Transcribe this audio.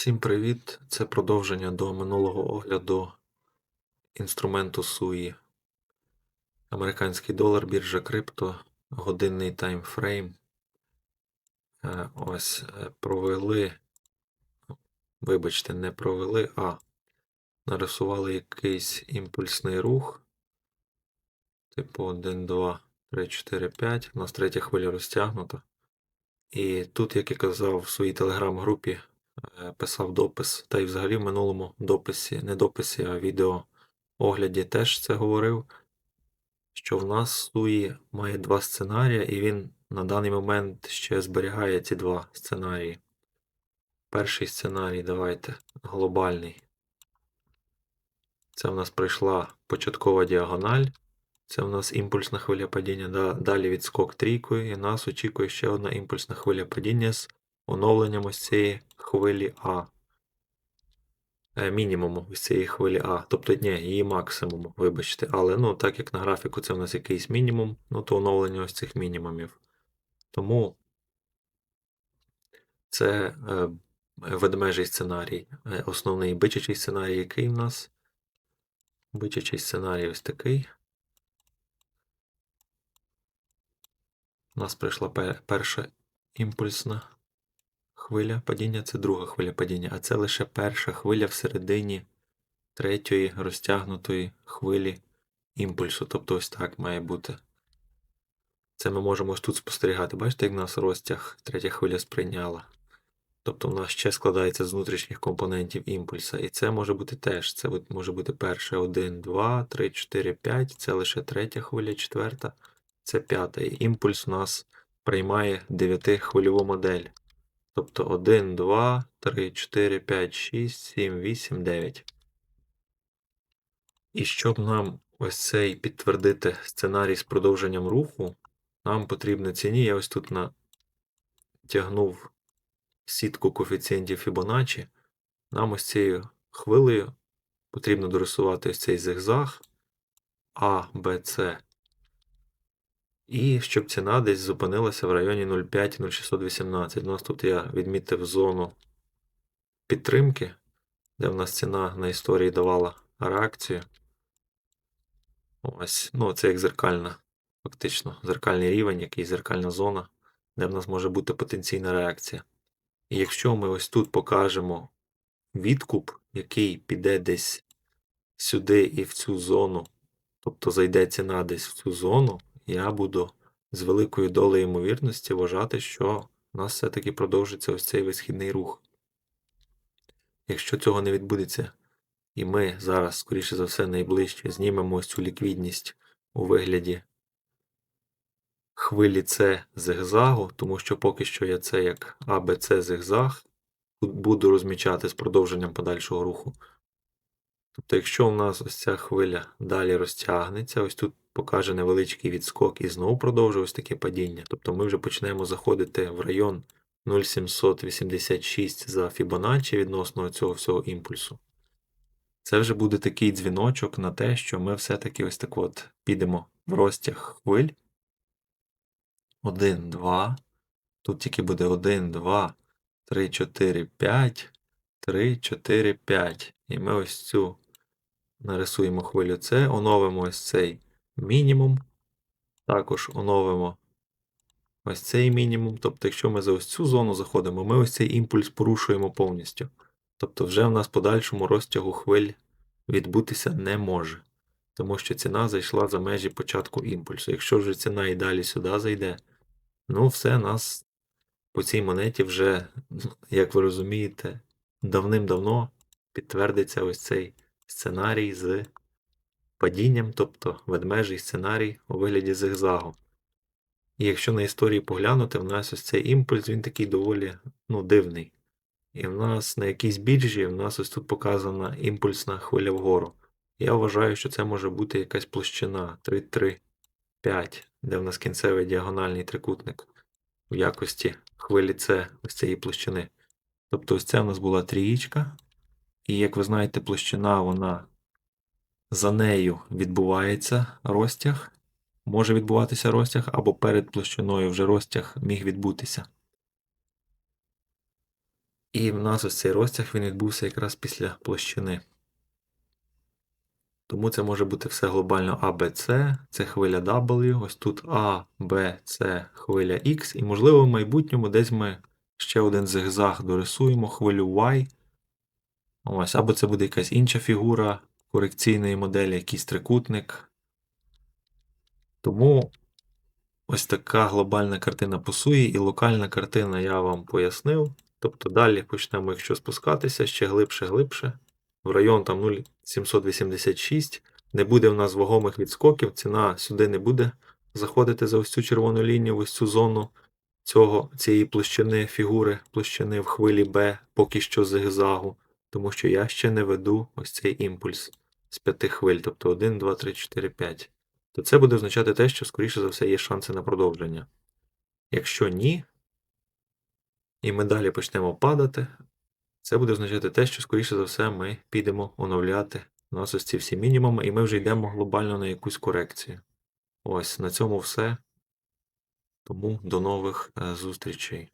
Всім привіт! Це продовження до минулого огляду інструменту SUI. Американський долар, біржа крипто, годинний таймфрейм. Е, Ось е, провели, вибачте, не провели, а нарисували якийсь імпульсний рух. Типу 1, 2, 3, 4, 5. У нас третя хвиля розтягнута. І тут, як я казав в своїй телеграм-групі, писав допис, та й взагалі в минулому дописі, не дописі, а відео огляді теж це говорив, що в нас Суї має два сценарії, і він на даний момент ще зберігає ці два сценарії. Перший сценарій, давайте, глобальний. Це в нас пройшла початкова діагональ. Це в нас імпульсна хвиля падіння, да- далі відскок трійкою, і нас очікує ще одна імпульсна хвиля падіння з оновленням ось цієї хвилі А. Е, мінімуму ось цієї хвилі А. Тобто, ні, її максимуму, вибачте. Але ну, так як на графіку це в нас якийсь мінімум, ну то оновлення ось цих мінімумів. Тому це е, ведмежий сценарій. Е, основний бичачий сценарій, який в нас? Бичачий сценарій ось такий. У нас прийшла перша імпульсна хвиля падіння, це друга хвиля падіння, а це лише перша хвиля всередині третьої розтягнутої хвилі імпульсу. Тобто ось так має бути. Це ми можемо ось тут спостерігати. Бачите, як в нас розтяг третя хвиля сприйняла. Тобто в нас ще складається з внутрішніх компонентів імпульса. І це може бути теж. Це може бути перше 1, 2, 3, 4, 5. Це лише третя хвиля, четверта. Це п'ята. І імпульс у нас приймає 9-хвильову модель. Тобто 1, 2, 3, 4, 5, 6, 7, 8, 9. І щоб нам ось цей підтвердити сценарій з продовженням руху, нам потрібно ціні. Я ось тут натягнув сітку коефіцієнтів Fibonacci. Нам ось цією хвилею потрібно дорисувати ось цей зигзаг А, Б, С. І щоб ціна десь зупинилася в районі 0,5-0,618. У нас тут я відмітив зону підтримки, де в нас ціна на історії давала реакцію. Ось, ну це як зеркальна, фактично, зеркальний рівень, який зеркальна зона, де в нас може бути потенційна реакція. І якщо ми ось тут покажемо відкуп, який піде десь сюди і в цю зону, тобто зайде ціна десь в цю зону, я буду з великою долею ймовірності вважати, що у нас все-таки продовжиться ось цей висхідний рух. Якщо цього не відбудеться, і ми зараз, скоріше за все, найближче знімемо ось цю ліквідність у вигляді хвилі С зигзагу, тому що поки що я це як ABC зигзаг буду розмічати з продовженням подальшого руху. Тобто, якщо у нас ось ця хвиля далі розтягнеться, ось тут покаже невеличкий відскок і знову продовжує ось таке падіння. Тобто ми вже почнемо заходити в район 0,786 за Fibonacci відносно цього всього імпульсу. Це вже буде такий дзвіночок на те, що ми все-таки ось так от підемо в розтяг хвиль. 1, 2. Тут тільки буде 1, 2, 3, 4, 5, 3, 4, 5. І ми ось цю нарисуємо хвилю С, оновимо ось цей мінімум. Також оновимо ось цей мінімум. Тобто, якщо ми за ось цю зону заходимо, ми ось цей імпульс порушуємо повністю. Тобто, вже в нас подальшому розтягу хвиль відбутися не може. Тому що ціна зайшла за межі початку імпульсу. Якщо вже ціна і далі сюди зайде, ну все, нас по цій монеті вже, як ви розумієте, давним-давно підтвердиться ось цей сценарій з падінням, тобто ведмежий сценарій у вигляді зигзагу. І якщо на історії поглянути, в нас ось цей імпульс, він такий доволі ну, дивний. І в нас на якійсь біржі, в нас ось тут показана імпульсна хвиля вгору. Я вважаю, що це може бути якась площина 3-3-5, де в нас кінцевий діагональний трикутник в якості хвилі С ось цієї площини. Тобто ось це в нас була трієчка. І як ви знаєте, площина, вона за нею відбувається розтяг. Може відбуватися розтяг, або перед площиною вже розтяг міг відбутися. І в нас ось цей розтяг він відбувся якраз після площини. Тому це може бути все глобально А, Б, це хвиля W, ось тут А, Б, С, хвиля X, і можливо в майбутньому десь ми ще один зигзаг дорисуємо, хвилю Y. Ось, або це буде якась інша фігура корекційної моделі, якийсь трикутник. Тому ось така глобальна картина пасує, і локальна картина я вам пояснив. Тобто далі почнемо, якщо спускатися, ще глибше, глибше. В район там 0,786. Не буде в нас вагомих відскоків, ціна сюди не буде заходити за ось цю червону лінію, ось цю зону цього, цієї площини фігури, площини в хвилі B, поки що зигзагу, тому що я ще не веду ось цей імпульс з п'яти хвиль, тобто 1, 2, 3, 4, 5. То це буде означати те, що, скоріше за все, є шанси на продовження. Якщо ні, і ми далі почнемо падати, це буде означати те, що, скоріше за все, ми підемо оновляти нас ось ці всі мінімуми, і ми вже йдемо глобально на якусь корекцію. Ось на цьому все. Тому до нових е, зустрічей.